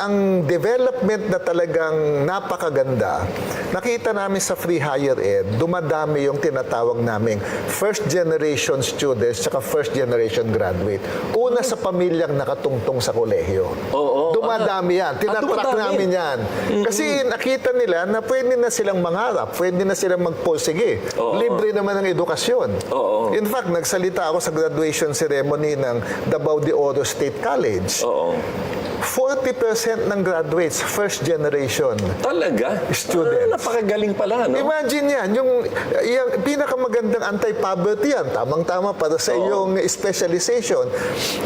ang development na talagang napakaganda, nakita namin sa free higher ed, dumadami yung tinatawag naming first generation students tsaka first generation graduate. Una sa pamilyang nakatungtong sa kolehiyo. Oo. Dumadami yan. Tinatrack dumadami. namin yan. Kasi nakita nila na pwede na silang mangarap, pwede na silang magpursige. Oo. Libre naman ang edukasyon. Oo. In fact, nagsalita ako sa graduation ceremony ng Davao de Oro State College. Oo. 40% ng graduates, first generation. Talaga? Students. Ah, napakagaling pala, no? Imagine yan, yung, yung pinakamagandang anti-poverty yan, tamang-tama para sa iyong specialization.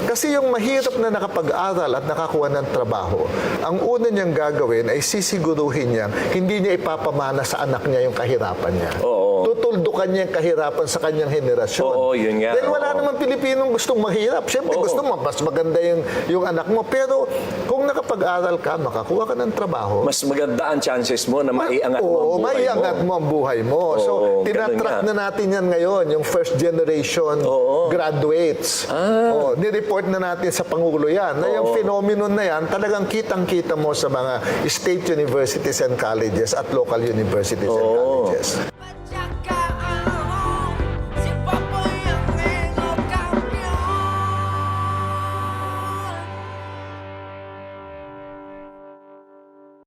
Kasi yung mahirap na nakapag-aral at nakakuha ng trabaho, ang una niyang gagawin ay sisiguruhin niya, hindi niya ipapamana sa anak niya yung kahirapan niya. Oo. Tutuldukan niya yung kahirapan sa kanyang henerasyon. Oo, yun nga. Dahil wala Oo. naman Pilipinong gustong mahirap. Siyempre, Oo. gusto mo, mas maganda yung, yung anak mo. Pero kung nakapag-aral ka, makakuha ka ng trabaho, Mas maganda ang chances mo na maiangat mo ang Oo, buhay maiangat mo. mo ang buhay mo. so, Oo, tinatrack ganun na natin yan ngayon, yung first generation Oo. graduates. Ah. Oh, nireport na natin sa Pangulo yan. Na yung Oo. phenomenon na yan, talagang kitang-kita mo sa mga state universities and colleges at local universities and Oo. colleges. Padya